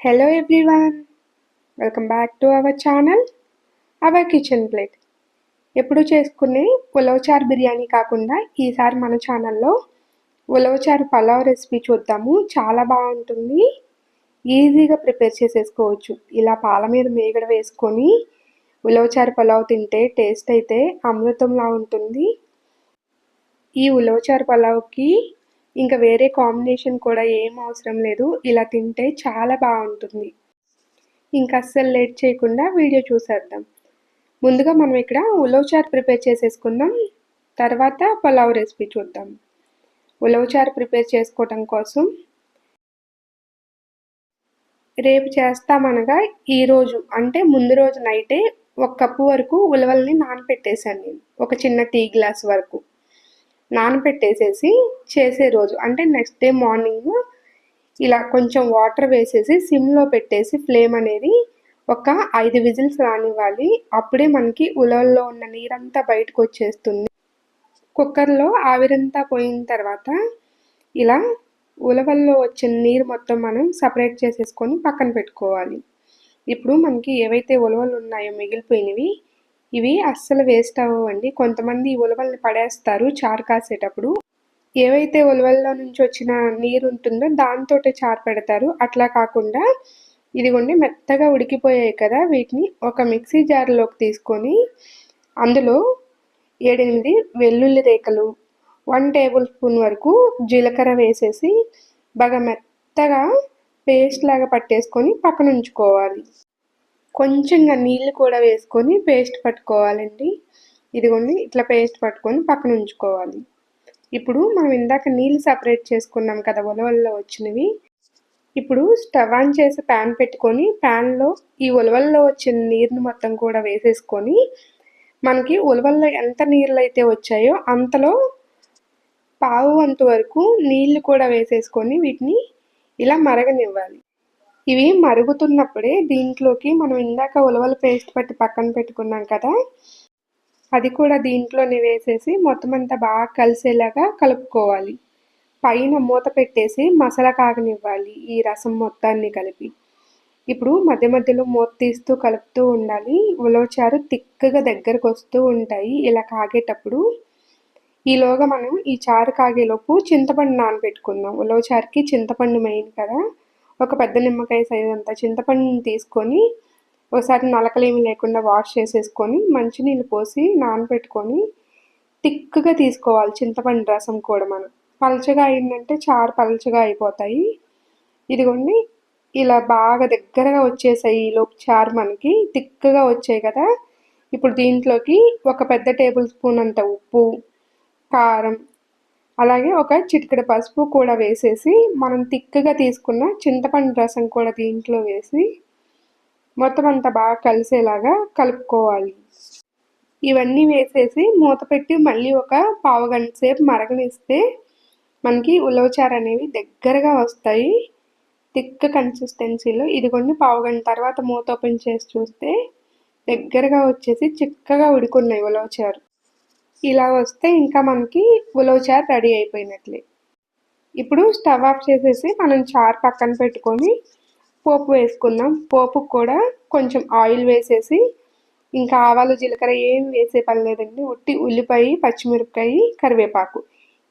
Hello everyone welcome back to our channel our kitchen plate ఎప్పుడు చేసుకునే ఉలవచారు బిర్యానీ కాకుండా ఈసారి మన ఛానల్లో ఉలవచారు పలావ్ రెసిపీ చూద్దాము. చాలా బాగుంటుంది. ఈజీగా ప్రిపేర్ చేసేసుకోవచ్చు. ఇలా పాల మీద మేగడ వేసుకొని ఉలవచారు పలావ్ తింటే టేస్ట్ అయితే అమృతంలా ఉంటుంది. ఈ ఉలవచారు పలావ్కి ఇంకా వేరే కాంబినేషన్ కూడా ఏం అవసరం లేదు. ఇలా తింటే చాలా బాగుంటుంది. ఇంకా అస్సలు లేట్ చేయకుండా వీడియో చూసేద్దాం. ముందుగా మనం ఇక్కడ ఉలవచారు ప్రిపేర్ చేసేసుకుందాం. తర్వాత పలావ్ రెసిపీ చూద్దాం. ఉలవచారు ప్రిపేర్ చేసుకోవటం కోసం రేపు చేస్తామనగా ఈరోజు అంటే ముందు రోజు నైటే ఒక కప్పు వరకు ఉలవల్ని నానపెట్టేశాను నేను. ఒక చిన్న టీ గ్లాస్ వరకు. నానబెట్టేసేసి చేసే రోజు అంటే నెక్స్ట్ డే మార్నింగ్ ఇలా కొంచెం వాటర్ వేసేసి సిమ్లో పెట్టేసి ఫ్లేమ్ అనేది ఒక ఐదు విజిల్స్ రానివ్వాలి. అప్పుడే మనకి ఉలవల్లో ఉన్న నీరంతా బయటకు వచ్చేస్తుంది. కుక్కర్లో ఆవిరంతా పోయిన తర్వాత ఇలా ఉలవల్లో వచ్చిన నీరు మొత్తం మనం సపరేట్ చేసేసుకొని పక్కన పెట్టుకోవాలి. ఇప్పుడు మనకి ఏవైతే ఉలవలు ఉన్నాయో మిగిలిపోయినవి ఇవి అస్సలు వేస్ట్ అవ్వండి కొంతమంది ఉలవల్ని పడేస్తారు చారు కాసేటప్పుడు. ఏవైతే ఉలవల్లో నుంచి వచ్చిన నీరు ఉంటుందో దాంతో చారు పెడతారు. అట్లా కాకుండా ఇదిగోండి మెత్తగా ఉడికిపోయాయి కదా వీటిని ఒక మిక్సీ జార్లోకి తీసుకొని అందులో ఏడెనిమిది వెల్లుల్లి రేఖలు వన్ టేబుల్ స్పూన్ వరకు జీలకర్ర వేసేసి బాగా మెత్తగా పేస్ట్ లాగా పట్టేసుకొని పక్కన ఉంచుకోవాలి. కొంచెంగా నీళ్ళు కూడా వేసుకొని పేస్ట్ పట్టుకోవాలండి. ఇదిగోండి ఇట్లా పేస్ట్ పట్టుకొని పక్కన ఉంచుకోవాలి. ఇప్పుడు మనం ఇందాక నీళ్ళు సపరేట్ చేసుకున్నాం కదా ఉలవల్లో వచ్చినవి. ఇప్పుడు స్టవ్ ఆన్ చేసి ప్యాన్ పెట్టుకొని ప్యాన్లో ఈ ఉలవల్లో వచ్చిన నీరుని మొత్తం కూడా వేసేసుకొని మనకి ఉలవల్లో ఎంత నీళ్ళు అయితే వచ్చాయో అంతలో పావు వంతు వరకు నీళ్ళు కూడా వేసేసుకొని వీటిని ఇలా మరగనివ్వాలి. ఇవి మరుగుతున్నప్పుడే దీంట్లోకి మనం ఇందాక ఉలవల పేస్ట్ పట్టి పక్కన పెట్టుకున్నాం కదా అది కూడా దీంట్లోనే వేసేసి మొత్తం అంతా బాగా కలిసేలాగా కలుపుకోవాలి. పైన మూత పెట్టేసి మసాలా కాగనివ్వాలి ఈ రసం మొత్తాన్ని కలిపి. ఇప్పుడు మధ్య మధ్యలో మూత తీస్తూ కలుపుతూ ఉండాలి. ఉలవచారు తిక్కగా దగ్గరకు వస్తూ ఉంటాయి ఇలా కాగేటప్పుడు. ఈలోగా మనం ఈ చారు కాగేలోపు చింతపండు నానబెట్టుకుందాం. ఉలవచారుకి చింతపండు మెయిన్ కదా. ఒక పెద్ద నిమ్మకాయ సైజ్ అంత చింతపండుని తీసుకొని ఒకసారి నలకలేమి లేకుండా వాష్ చేసేసుకొని మంచినీళ్ళు పోసి నానబెట్టుకొని టిక్గా తీసుకోవాలి చింతపండు రసం కూడా మనం. పలచగా అయిందంటే చారు పలచగా అయిపోతాయి. ఇదిగోండి ఇలా బాగా దగ్గరగా వచ్చేసాయి ఈలోపు చారు మనకి. తిక్కగా వచ్చాయి కదా. ఇప్పుడు దీంట్లోకి ఒక పెద్ద టేబుల్ స్పూన్ అంత ఉప్పు కారం అలాగే ఒక చిటికెడ పసుపు కూడా వేసేసి మనం తిక్కగా తీసుకున్న చింతపండు రసం కూడా దీంట్లో వేసి మొత్తం అంతా బాగా కలిసేలాగా కలుపుకోవాలి. ఇవన్నీ వేసేసి మూత పెట్టి మళ్ళీ ఒక పావు గంట సేపు మరగనిస్తే మనకి ఉలవచారు అనేవి దగ్గరగా వస్తాయి. తిక్క కన్సిస్టెన్సీలో ఇదిగోండి పావు గంట తర్వాత మూత ఓపెన్ చేసి చూస్తే దగ్గరగా వచ్చేసి చిక్కగా ఉడుకున్నాయి ఉలవచారు ఇలా వస్తే ఇంకా మనకి ఉలవచారు రెడీ అయిపోయినట్లే. ఇప్పుడు స్టవ్ ఆఫ్ చేసేసి మనం చారు పక్కన పెట్టుకొని పోపు వేసుకుందాం. పోపుకు కూడా కొంచెం ఆయిల్ వేసేసి ఇంకా ఆవాలు జీలకర్ర ఏం వేసే పని లేదండి. ఉట్టి ఉల్లిపాయ పచ్చిమిరపకాయ కరివేపాకు.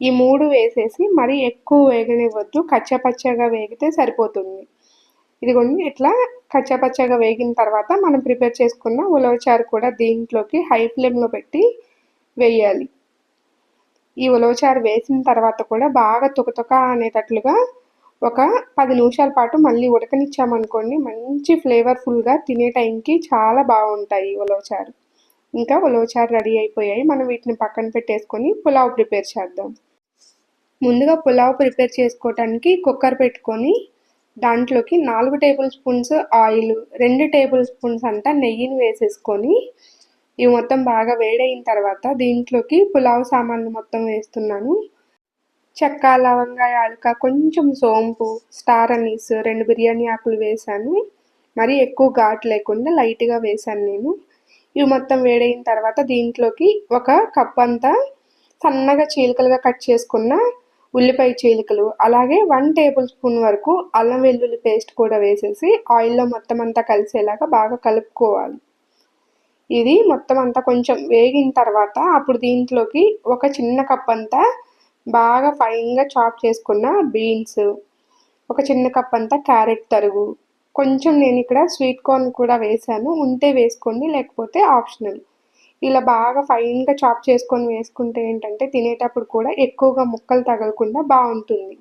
ఈ మూడు వేసేసి మరీ ఎక్కువ వేగనివ్వద్దు. కచ్చాపచ్చగా వేగితే సరిపోతుంది. ఇదిగోండి ఇట్లా కచ్చాపచ్చగా వేగిన తర్వాత మనం ప్రిపేర్ చేసుకున్న ఉలవచారు కూడా దీంట్లోకి హై ఫ్లేమ్లో పెట్టి వేయాలి. ఈ ఉలవచారు వేసిన తర్వాత కూడా బాగా తుకతుక అనేటట్లుగా ఒక పది నిమిషాల పాటు మళ్ళీ ఉడకనిచ్చామనుకోండి మంచి ఫ్లేవర్ఫుల్గా తినే టైంకి చాలా బాగుంటాయి ఉలవచారు. ఇంకా ఉలవచారు రెడీ అయిపోయాయి. మనం వీటిని పక్కన పెట్టేసుకొని పులావ్ ప్రిపేర్ చేద్దాం. ముందుగా పులావ్ ప్రిపేర్ చేసుకోవటానికి కుక్కర్ పెట్టుకొని దాంట్లోకి నాలుగు టేబుల్ స్పూన్స్ ఆయిల్ రెండు టేబుల్ స్పూన్స్ అంతా నెయ్యిని వేసేసుకొని ఇవి మొత్తం బాగా వేడైన తర్వాత దీంట్లోకి పులావ్ సామాన్లు మొత్తం వేస్తున్నాను. చెక్క లవంగా యాలక కొంచెం సోంపు స్టార్ అనీస్ రెండు బిర్యానీ ఆకులు వేసాను మరి ఎక్కువ ఘాటు లేకుండా లైట్గా వేసాను నేను. ఇవి మొత్తం వేడైన తర్వాత దీంట్లోకి ఒక కప్ అంతా సన్నగా చీలికలుగా కట్ చేసుకున్న ఉల్లిపాయ చీలికలు అలాగే వన్ టేబుల్ స్పూన్ వరకు అల్లం వెల్లుల్లి పేస్ట్ కూడా వేసేసి ఆయిల్లో మొత్తం అంతా కలిసేలాగా బాగా కలుపుకోవాలి. ఇది మొత్తం అంతా కొంచెం వేగిన తర్వాత అప్పుడు దీంట్లోకి ఒక చిన్న కప్ అంతా బాగా ఫైన్గా చాప్ చేసుకున్న బీన్స్ ఒక చిన్న కప్ అంతా క్యారెట్ తరుగు. కొంచెం నేను ఇక్కడ స్వీట్ కార్న్ కూడా వేసాను. ఉంటే వేసుకోండి లేకపోతే ఆప్షనల్ ఇలా బాగా ఫైన్గా చాప్ చేసుకొని వేసుకుంటే ఏంటంటే తినేటప్పుడు కూడా ఎక్కువగా ముక్కలు తగలకుండా బాగుంటుంది.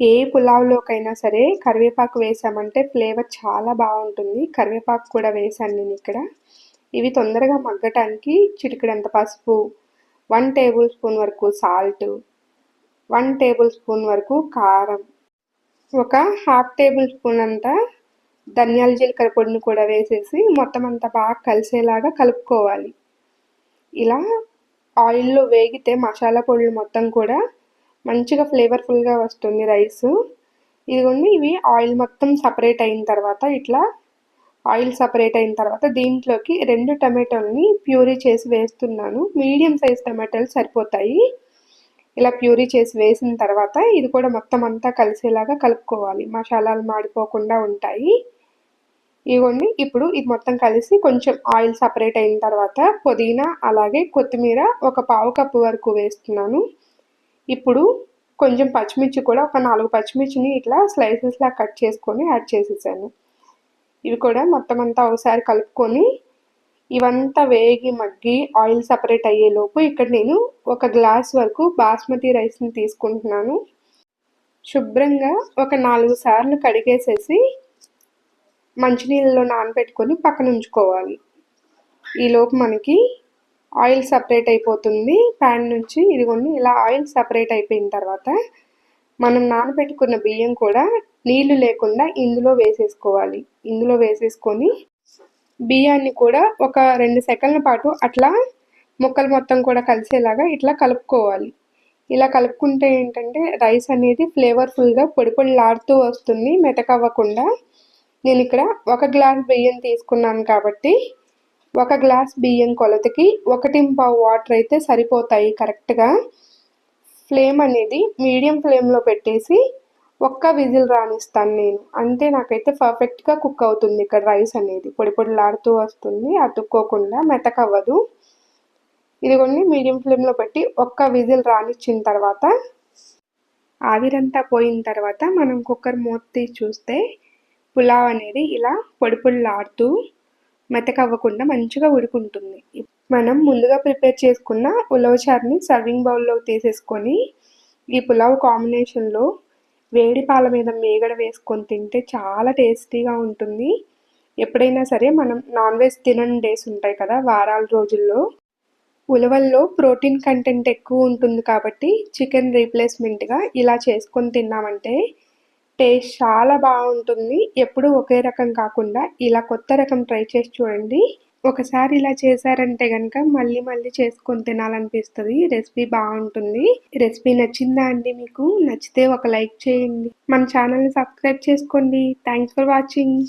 ఏ పులావ్లోకైనా సరే కరివేపాకు వేసామంటే ఫ్లేవర్ చాలా బాగుంటుంది. కరివేపాకు కూడా వేసాను నేను ఇక్కడ. ఇవి తొందరగా మగ్గటానికి చిటికడంత పసుపు వన్ టేబుల్ స్పూన్ వరకు సాల్ట్ వన్ టేబుల్ స్పూన్ వరకు కారం. ఒక హాఫ్ టేబుల్ స్పూన్ అంతా ధనియాల జీలకర్ర పొడిని కూడా వేసేసి మొత్తం అంతా బాగా కలిసేలాగా కలుపుకోవాలి. ఇలా ఆయిల్లో వేగితే మసాలా పొడులు మొత్తం కూడా మంచిగా ఫ్లేవర్ఫుల్గా వస్తుంది రైస్. ఇదిగోండి ఇవి ఆయిల్ మొత్తం సపరేట్ అయిన తర్వాత ఇట్లా ఆయిల్ సపరేట్ అయిన తర్వాత దీంట్లోకి రెండు టమాటోల్ని ప్యూరీ చేసి వేస్తున్నాను. మీడియం సైజ్ టమాటాలు సరిపోతాయి. ఇలా ప్యూరీ చేసి వేసిన తర్వాత ఇది కూడా మొత్తం అంతా కలిసేలాగా కలుపుకోవాలి. మసాలాలు మాడిపోకుండా ఉంటాయి. ఇవ్వండి. ఇప్పుడు ఇది మొత్తం కలిసి కొంచెం ఆయిల్ సపరేట్ అయిన తర్వాత పుదీనా అలాగే కొత్తిమీర ఒక పావు కప్పు వరకు వేస్తున్నాను. ఇప్పుడు కొంచెం పచ్చిమిర్చి కూడా ఒక నాలుగు పచ్చిమిర్చిని ఇట్లా స్లైసెస్లా కట్ చేసుకొని యాడ్ చేసేసాను. ఇవి కూడా మొత్తం అంతా ఒకసారి కలుపుకొని ఇవంతా వేగి మగ్గి ఆయిల్ సపరేట్ అయ్యేలోపు ఇక్కడ నేను ఒక గ్లాస్ వరకు బాస్మతి రైస్ని తీసుకుంటున్నాను. శుభ్రంగా ఒక నాలుగు సార్లు కడిగేసేసి మంచినీళ్ళలో నానబెట్టుకొని పక్కన ఉంచుకోవాలి. ఈలోపు మనకి ఆయిల్ సపరేట్ అయిపోతుంది. ప్యాన్ నుంచి ఇదిగోండి ఇలా ఆయిల్ సపరేట్ అయిపోయిన తర్వాత మనం నానబెట్టుకున్న బియ్యం కూడా నీళ్ళు లేకుండా ఇందులో వేసేసుకోవాలి. ఇందులో వేసేసుకొని బియ్యాన్ని కూడా ఒక రెండు సెకండ్ల పాటు అట్లా ముక్కలు మొత్తం కూడా కలిసేలాగా ఇట్లా కలుపుకోవాలి. ఇలా కలుపుకుంటే ఏంటంటే రైస్ అనేది ఫ్లేవర్ఫుల్గా పొడి పొడిలాడుతూ వస్తుంది మెతకవ్వకుండా. నేను ఇక్కడ ఒక గ్లాస్ బియ్యం తీసుకున్నాను కాబట్టి ఒక గ్లాస్ బియ్యం కొలతకి ఒకటి పావు వాటర్ అయితే సరిపోతాయి కరెక్ట్గా. ఫ్లేమ్ అనేది మీడియం ఫ్లేమ్లో పెట్టేసి ఒక్క విజిల్ రానిస్తాను నేను. అంతే నాకైతే పర్ఫెక్ట్గా కుక్ అవుతుంది ఇక్కడ రైస్ అనేది. పొడి పొడిలాడుతూ వస్తుంది అతుక్కోకుండా మెతకవ్వదు. ఇదిగోండి మీడియం ఫ్లేమ్లో పెట్టి ఒక్క విజిల్ రానిచ్చిన తర్వాత ఆవిరంతా పోయిన తర్వాత మనం కుక్కర్ మూత తీసి చూస్తే పులావ్ అనేది ఇలా పొడి పొడిలాడుతూ మెతకవ్వకుండా మంచిగా ఉడుకుంటుంది. మనం ముందుగా ప్రిపేర్ చేసుకున్న ఉలవచారుని సర్వింగ్ బౌల్లో తీసేసుకొని ఈ పులావ్ కాంబినేషన్లో వేడి పాల మీద మేగడ వేసుకొని తింటే చాలా టేస్టీగా ఉంటుంది. ఎప్పుడైనా సరే మనం నాన్ వెజ్ తినని డేస్ ఉంటాయి కదా వారాల రోజుల్లో. ఉలవల్లో ప్రోటీన్ కంటెంట్ ఎక్కువ ఉంటుంది కాబట్టి చికెన్ రీప్లేస్మెంట్గా ఇలా చేసుకొని తిన్నామంటే టేస్ట్ చాలా బాగుంటుంది. ఎప్పుడూ ఒకే రకం కాకుండా ఇలా కొత్త రకం ట్రై చేసి చూడండి. ఒకసారి ఇలా చేశారంటే కనుక మళ్ళీ మళ్ళీ చేసుకొని తినాలనిపిస్తుంది. రెసిపీ బాగుంటుంది. రెసిపీ నచ్చిందా అండి మీకు? నచ్చితే ఒక లైక్ చేయండి. మన ఛానల్ని సబ్స్క్రైబ్ చేసుకోండి. Thanks for watching